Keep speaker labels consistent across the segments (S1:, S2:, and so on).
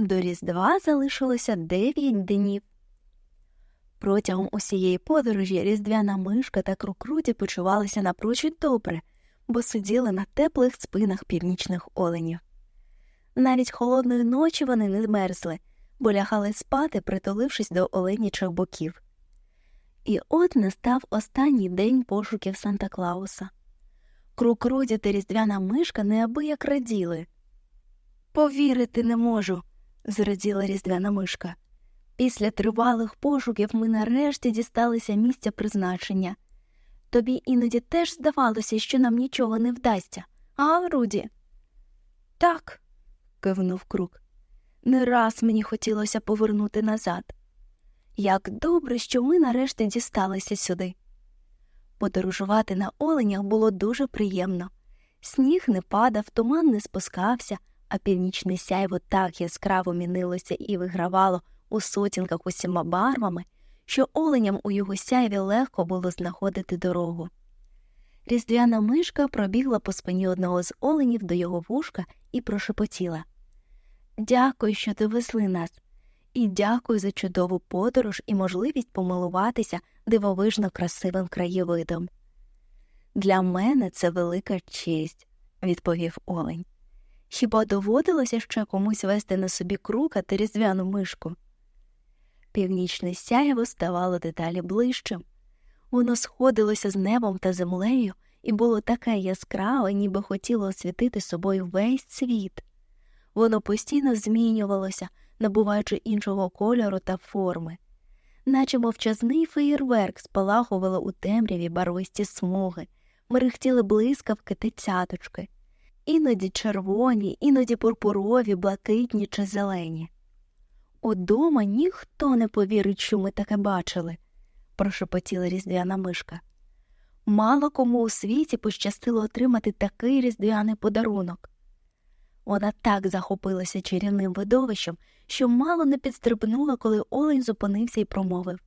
S1: До Різдва залишилося дев'ять днів. Протягом усієї подорожі різдвяна мишка та крукруті почувалися напрочуд добре, бо сиділи на теплих спинах північних оленів. Навіть холодної ночі вони не мерзли, бо лягали спати, притулившись до оленячих боків. І от настав останній день пошуків Санта Клауса. Крукруді та різдвяна мишка неабияк раділи. Повірити не можу, зраділа різдвяна мишка. Після тривалих пошуків ми нарешті дісталися місця призначення. Тобі іноді теж здавалося, що нам нічого не вдасться, а, Руді? Так, кивнув крук. Не раз мені хотілося повернути назад. Як добре, що ми нарешті дісталися сюди. Подорожувати на оленях було дуже приємно. Сніг не падав, туман не спускався, а північне сяйво так яскраво мінилося і вигравало у сутінках усіма барвами, що оленям у його сяйві легко було знаходити дорогу. Різдвяна мишка пробігла по спині одного з оленів до його вушка і прошепотіла Дякую, що довезли нас, і дякую за чудову подорож і можливість помилуватися дивовижно красивим краєвидом. Для мене це велика честь, відповів олень. Хіба доводилося ще комусь вести на собі крука та різдвяну мишку? Північне сяєво ставало дедалі ближчим. Воно сходилося з небом та землею і було таке яскраве, ніби хотіло освітити собою весь світ. Воно постійно змінювалося, набуваючи іншого кольору та форми, наче мовчазний феєрверк спалахувало у темряві барвисті смуги, мерехтіли блискавки та цяточки, іноді червоні, іноді пурпурові, блакитні чи зелені. Удома ніхто не повірить, що ми таке бачили, прошепотіла різдвяна мишка. Мало кому у світі пощастило отримати такий різдвяний подарунок. Вона так захопилася чарівним видовищем, що мало не підстрибнула, коли олень зупинився і промовив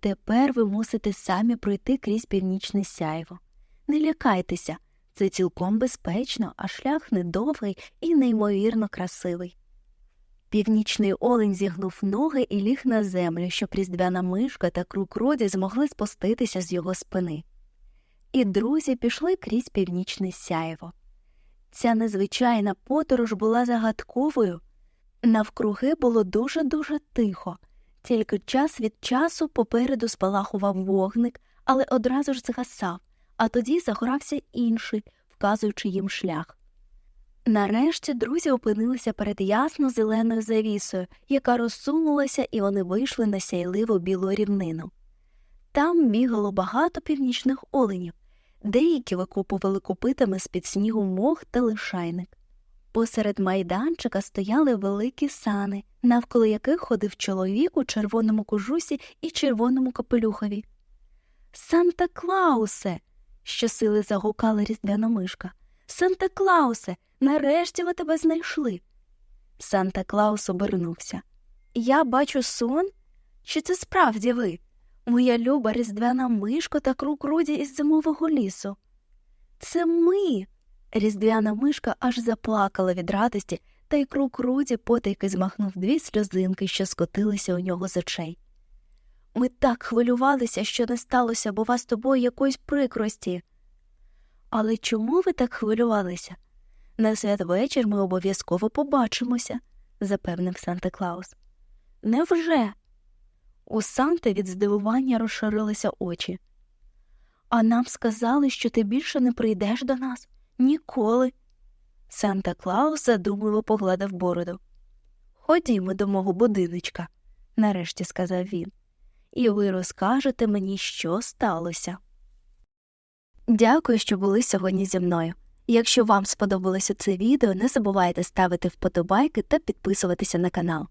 S1: Тепер ви мусите самі пройти крізь північне сяйво. Не лякайтеся, це цілком безпечно, а шлях недовгий і неймовірно красивий. Північний олень зігнув ноги і ліг на землю, щоб різдвяна мишка та крук роді змогли спуститися з його спини. І друзі пішли крізь північне сяєво. Ця незвичайна подорож була загадковою. Навкруги було дуже дуже тихо, тільки час від часу попереду спалахував вогник, але одразу ж згасав, а тоді загорався інший, вказуючи їм шлях. Нарешті друзі опинилися перед ясно зеленою завісою, яка розсунулася, і вони вийшли на сяйливу білу рівнину. Там бігало багато північних оленів, деякі викопували копитами з під снігу мох та лишайник. Посеред майданчика стояли великі сани, навколо яких ходив чоловік у червоному кожусі і червоному капелюхові. Санта Клаусе. Щосили загукала різдвяна мишка. Санта Клаусе, нарешті ви тебе знайшли. Санта Клаус обернувся. Я бачу сон? Чи це справді ви? Моя люба різдвяна мишка та крук Руді із зимового лісу. Це ми. Різдвяна мишка аж заплакала від радості, та й крук Руді потайки змахнув дві сльозинки, що скотилися у нього з очей. Ми так хвилювалися, що не сталося, бо вас тобою якоїсь прикрості. Але чому ви так хвилювалися? На святвечір ми обов'язково побачимося, запевнив Санта Клаус. Невже? У Санти від здивування розширилися очі. А нам сказали, що ти більше не прийдеш до нас ніколи. Санта Клаус задумливо погладив бороду. Ходімо до мого будиночка, нарешті сказав він, і ви розкажете мені, що сталося. Дякую, що були сьогодні зі мною. Якщо вам сподобалося це відео, не забувайте ставити вподобайки та підписуватися на канал.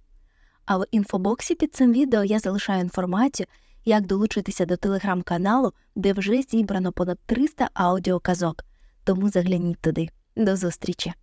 S1: А в інфобоксі під цим відео я залишаю інформацію, як долучитися до телеграм-каналу, де вже зібрано понад 300 аудіоказок, тому загляніть туди. До зустрічі!